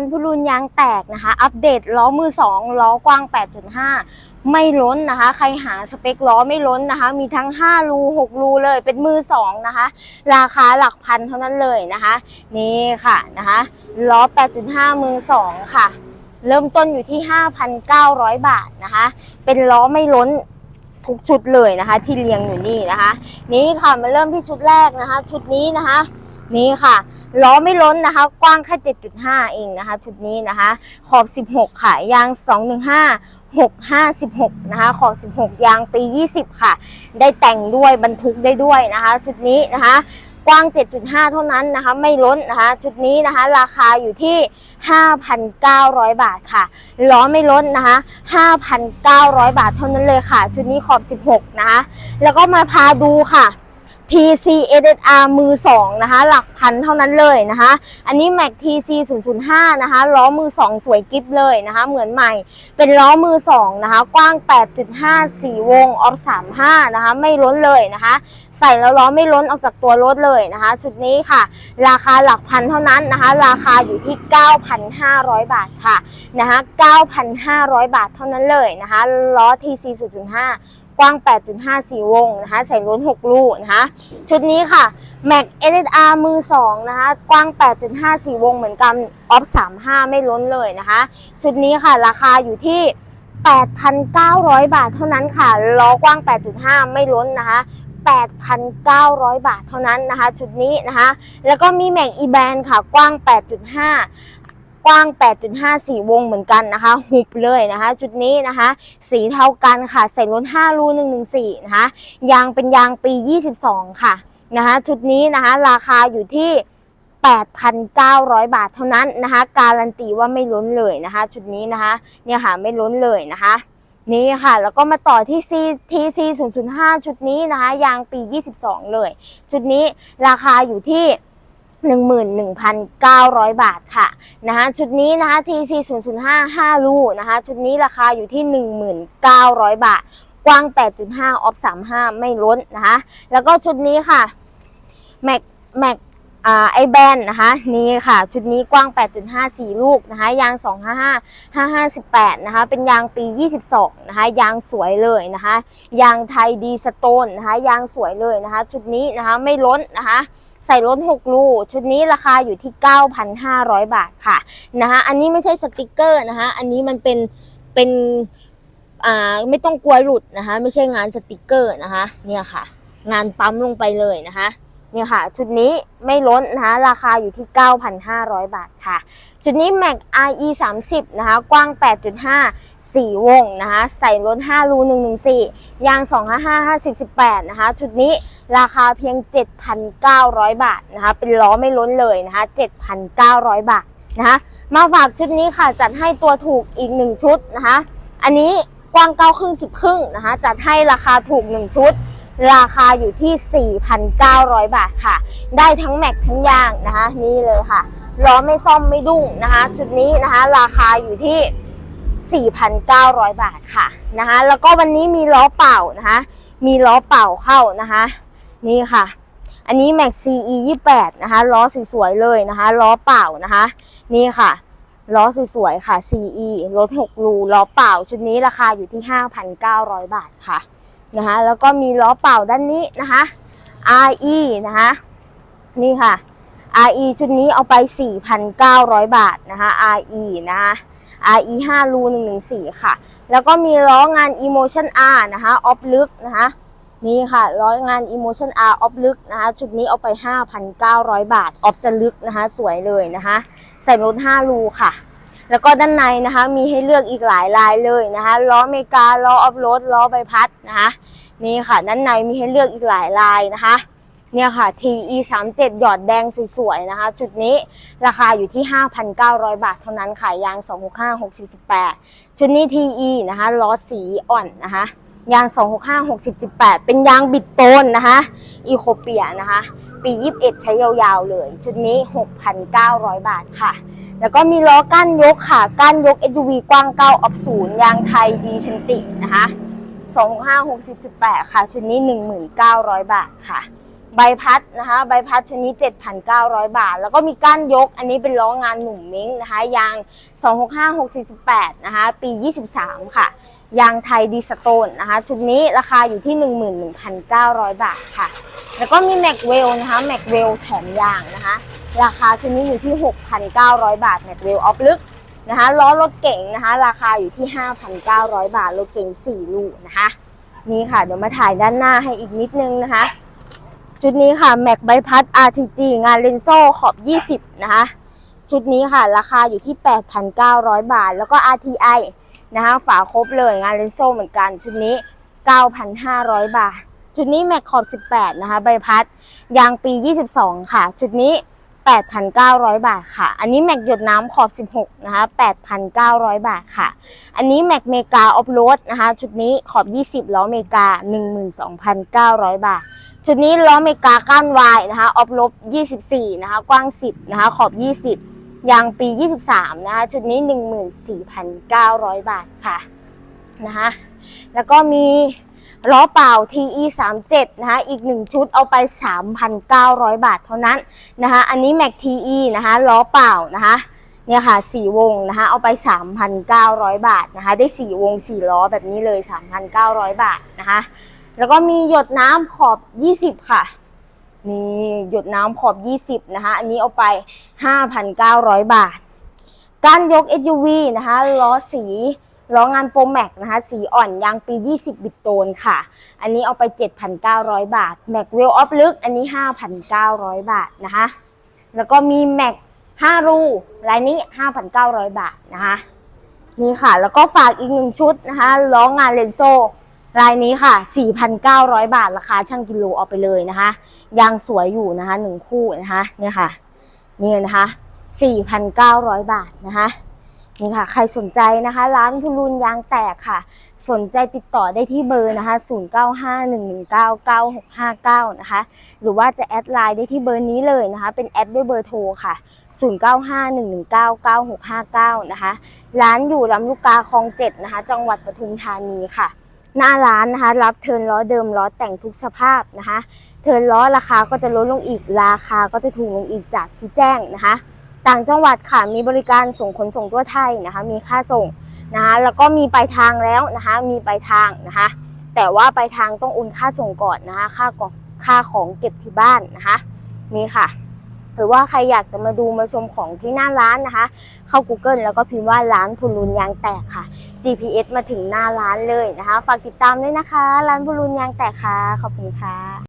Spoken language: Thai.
านพุรุนยางแตกนะคะ อัปเดตล้อมือ 2 ล้อกว้าง 8.5 ไม่ล้นนะคะ ใครหาสเปคล้อไม่ล้นนะคะ มีทั้ง 5 รู 6 รูเลยเป็นมือ 2 นะคะ ราคาหลักพันเท่านั้นเลยนะคะ นี่ค่ะนะคะล้อ 8.5 มือ 2 ค่ะ เริ่มต้นอยู่ที่ 5,900 บาทนะคะ เป็นล้อไม่ล้นทุกชุดเลยนะคะ ที่เรียงอยู่นี่นะคะ นี่ค่ะมาเริ่มที่ชุดแรกนะคะ ชุดนี้นะคะ นี่ค่ะล้อไม่ล้นนะคะ กว้างแค่ 7.5 เองนะคะ ชุดนี้นะคะ ขอบ 16 ค่ะ ยาง 215 656 นะคะ ขอบ 16 ยางปี 20 ค่ะ ได้แต่งด้วยบรรทุกได้ด้วยนะคะ ชุดนี้นะคะ กว้าง 7.5 เท่านั้นนะคะ ไม่ล้นนะคะ ชุดนี้นะคะ ราคาอยู่ที่ 5,900 บาทค่ะ ล้อไม่ล้นนะคะ 5,900 บาทเท่านั้นเลยค่ะ ชุดนี้ขอบ 16 นะคะ แล้วก็มาพาดูค่ะ PC SSR มือ2นะคะ หลักพันเท่านั้นเลยนะคะ อันนี้ Mac TC 005 นะคะ ล้อมือ2สวยกิฟเลยนะคะ เหมือนใหม่ เป็นล้อมือ2นะคะ กว้าง 8.5 4 วง ออฟ 35 นะคะ ไม่ล้นเลยนะคะ ใส่แล้วล้อไม่ล้นออกจากตัวรถเลยนะคะ ชุดนี้ค่ะ ราคาหลักพันเท่านั้นนะคะ ราคาอยู่ที่ 9,500 บาทค่ะนะคะ 9,500 บาทเท่านั้นเลยนะคะ ล้อ TC 005 กว้าง 8.54 วงนะคะ ใส่ล้น 6 ลูกนะคะ ชุดนี้ค่ะ Mac SSR มือ 2 นะคะ กว้าง 8.54 วงเหมือนกันออฟ35 ไม่ล้นเลยนะคะ ชุดนี้ค่ะ ราคาอยู่ที่ 8,900 บาทเท่านั้นค่ะ ล้อกว้าง 8.5 ไม่ล้นนะคะ 8,900 บาทเท่านั้นนะคะ ชุดนี้นะคะ แล้วก็มี Mac E-band ค่ะ กว้าง 8.5 กว้าง 8.54 วงเหมือนกันนะคะ หุบเลยนะคะชุดนี้นะคะ สีเท่ากันค่ะ ใส่ล้น 5 รู 114 นะคะ ยางเป็นยางปี 22 ค่ะนะคะชุดนี้นะคะราคาอยู่ที่ 8,900 บาทเท่านั้นนะคะ การันตีว่าไม่ล้นเลยนะคะ ชุดนี้นะคะ เนี่ยค่ะไม่ล้นเลยนะคะนี่ค่ะ แล้วก็มาต่อที่ C TC 005 ชุดนี้นะคะ ยางปี 22 เลย ชุดนี้ราคาอยู่ที่ 11,900 บาทค่ะนะคะชุดนี้นะคะ TC 005 5รูนะคะชุดนี้ราคาอยู่ที่ 19,000 บาท กว้าง 8.5 ออฟ 35 ไม่ล้นนะคะแล้วก็ชุดนี้ค่ะ Mac Mac อ่าไอแบนนะคะนี่ค่ะ ชุดนี้กว้าง 8.5 4 ลูกนะคะ ยาง 255 558 นะคะ เป็นยางปี 22 นะคะ ยางสวยเลยนะคะ ยางไทยดีสโตนนะคะ ยางสวยเลยนะคะ ชุดนี้นะคะไม่ล้นนะคะ ส่ล้น 6 ลูชุดนี้ราคาอยู่ที่ 9,500 บาทค่ะนะคะอันนี้ไม่ใช่สติกเกอร์นะคะอันนี้มันเป็นเป็นอ่าไม่ต้องกลัวหลุดนะคะไม่ใช่งานสติกเกอร์นะคะเนี่ยค่ะ งานปั๊มลงไปเลยนะคะ เนี่ยค่ะ ชุดนี้ไม่ล้นนะคะ ราคาอยู่ที่ 9,500 บาทค่ะ ชุดนี้ Mac RE 30นะคะ กว้าง 8.5 4 วงนะคะ ใส่ล้น 5 รู 114 ยาง 255 50 18 นะคะ ชุดนี้ราคาเพียง 7,900 บาทนะคะ เป็นล้อไม่ล้นเลยนะคะ 7,900 บาทนะคะ มาฝากชุดนี้ค่ะ จัดให้ตัวถูกอีก 1 ชุดนะคะ อันนี้กว้าง9ครึ่ง10 ครึ่งนะคะ จัดให้ราคาถูก 1 ชุด ราคาอยู่ที่ 4,900 บาทค่ะ ได้ทั้งแม็กทั้งยางนะคะนี่เลยค่ะล้อไม่ซ่อมไม่ดุ้งนะคะชุดนี้นะคะราคาอยู่ที่ 4,900 บาทค่ะนะคะแล้วก็วันนี้มีล้อเปล่านะคะมีล้อเปล่าเข้านะคะนี่ค่ะ อันนี้ Max CE 28นะคะล้อสวยๆเลยนะคะล้อเปล่านะคะนี่ค่ะล้อสวยๆค่ะ CE รถ6รูล้อเปล่า ชุดนี้ราคาอยู่ที่ 5,900 บาทค่ะ นะคะแล้วก็มีล้อเป่าด้านนี้นะคะ RE นะคะนี่ค่ะ RE ชุดนี้เอาไป 4,900 บาทนะคะ RE นะคะ RE 5รู114 ค่ะ แล้วก็มีล้องาน Emotion R นะคะออฟลึกนะคะนี่ค่ะล้องาน Emotion R ออฟลึกนะคะชุดนี้เอาไป 5,900 บาทออฟจะลึกนะคะสวยเลยนะคะใส่รถ5รูค่ะ แล้วก็ด้านในนะคะมีให้เลือกอีกหลายลายเลยนะคะล้ออเมริกาล้อออฟโรดล้อใบพัดนะคะนี่ค่ะ ด้านในมีให้เลือกอีกหลายลายนะคะเนี่ยค่ะ TE 3 7หยอดแดงสวยๆนะคะ จุดนี้ราคาอยู่ที่ 5,900 บาทเท่านั้นขายยาง 265 60 18 ชุดนี้ TE นะคะล้อสีอ่อนนะคะยาง 265 60 18 เป็นยางบิดโตนนะคะอีโคเปียนะคะ ปี 21 ใช้ยาวๆเลย ชุดนี้ 6,900 บาทค่ะ แล้วก็มีล้อก้านยกค่ะ ก้านยก SUV กว้าง 9 ออฟศูนย์ยางไทยดีเชนตินะคะ25 60 18 ค่ะ ชุดนี้ 1,900 บาทค่ะใบพัดนะคะใบพัดชุดนี้7,900 บาท แล้วก็มีก้านยก อันนี้เป็นล้องานหนุ่มเม้งนะคะยาง 265-648 นะคะปี 23 ค่ะ ยางไทยดีสโตนนะคะ ชุดนี้ราคาอยู่ที่ 11,900 บาทค่ะ แล้วก็มีแม็กเวลนะคะแม็กเวลแถมยางนะคะ ราคาชุดนี้อยู่ที่ 6,900 บาทแม็กเวลออฟลึกนะคะล้อรถเก๋งนะคะ ราคาอยู่ที่ 5,900 บาทรถเก๋ง4 ลูกนะคะ นี่ค่ะ เดี๋ยวมาถ่ายด้านหน้าให้อีกนิดนึงนะคะ ชุดนี้ค่ะแม็กใบพัด RTG งานเลนโซ่ขอบ 20 นะคะ ชุดนี้ค่ะ ราคาอยู่ที่ 8,900 บาท แล้วก็ RTI นะคะฝาครบเลยงานเลนโซ่เหมือนกัน ชุดนี้ 9,500 บาท ชุดนี้แม็กขอบ 18 นะคะใบพัดยางปี 22 ค่ะ ชุดนี้ 8,900 บาทค่ะ อันนี้แม็กหยดน้ำขอบ 16 นะคะ 8,900 บาทค่ะ อันนี้แม็กเมกาออฟโรดนะคะ ชุดนี้ขอบ 20 ล้อเมกา 12,900 บาท ชุดนี้ล้อเมกาก้านวายนะคะ ออฟลบ24 นะคะ กว้าง 10 นะคะ ขอบ 20 ยางปี 23 นะคะ ชุดนี้ 14,900 บาทค่ะนะคะแล้วก็มีล้อเปล่า TE 37นะคะ อีก 1 ชุดเอาไป 3,900 บาทเท่านั้นนะคะ อันนี้ Mac TE นะคะล้อเปล่านะคะเนี่ยค่ะ4วงนะคะ เอาไป 3,900 บาทนะคะ ได้ 4 วง 4 ล้อแบบนี้เลย 3,900 บาทนะคะ แล้วก็มีหยดน้ำขอบ 20 ค่ะ นี่หยดน้ำขอบ 20 นะคะอันนี้เอาไป 5,900 บาท การยก SUV นะคะล้อสีล้องานโปรแม็กนะคะ สีอ่อนยางปี 20 บิตโตนค่ะ อันนี้เอาไป 7,900 บาทแม็กเวลออฟลึกอันนี้ 5,900 บาทนะคะ แล้วก็มีแม็ก5รูรายนี้ 5,900 บาทนะคะ นี่ค่ะ แล้วก็ฝากอีกหนึ่งชุดนะคะล้องานเลนโซ รายนี้ค่ะ 4,900 บาทราคาช่างกิโลเอาไปเลยนะคะ ยางสวยอยู่นะคะหนึ่งคู่นะคะเนี่ยค่ะนี่นะคะ 4,900 บาทนะคะนี่ค่ะ ใครสนใจนะคะ ร้านพุรุนยางแตกค่ะ สนใจติดต่อได้ที่เบอร์นะคะ 0951199659 นะคะ หรือว่าจะแอดไลน์ได้ที่เบอร์นี้เลยนะคะ เป็นแอดด้วยเบอร์โทรค่ะ 0951199659 นะคะ ร้านอยู่ลำลูกกาคลองเจ็ดนะคะ จังหวัดปทุมธานีค่ะ หน้าร้านนะคะ รับเทิร์นล้อเดิมล้อแต่งทุกสภาพนะคะ เทิร์นล้อราคาก็จะลดลงอีกราคาก็จะถูกลงอีกจากที่แจ้งนะคะ ต่างจังหวัดค่ะมีบริการส่งขนส่งทั่วไทยนะคะ มีค่าส่งนะคะแล้วก็มีปลายทางแล้วนะคะ มีปลายทางนะคะ แต่ว่าปลายทางต้องโอนค่าส่งก่อนนะคะ ค่าของค่าของเก็บที่บ้านนะคะ นี่ค่ะ รือว่าใครอยากจะมาดูมาชมของที่หน้าร้านนะคะ เข้า Google แล้วก็พิมพ์ว่าร้านพุลุนยางแตกค่ะ GPS มาถึงหน้าร้านเลยนะคะ ฝากติดตามด้วยนะคะ ร้านพุลุนยางแตกค่ะ ขอบคุณค่ะ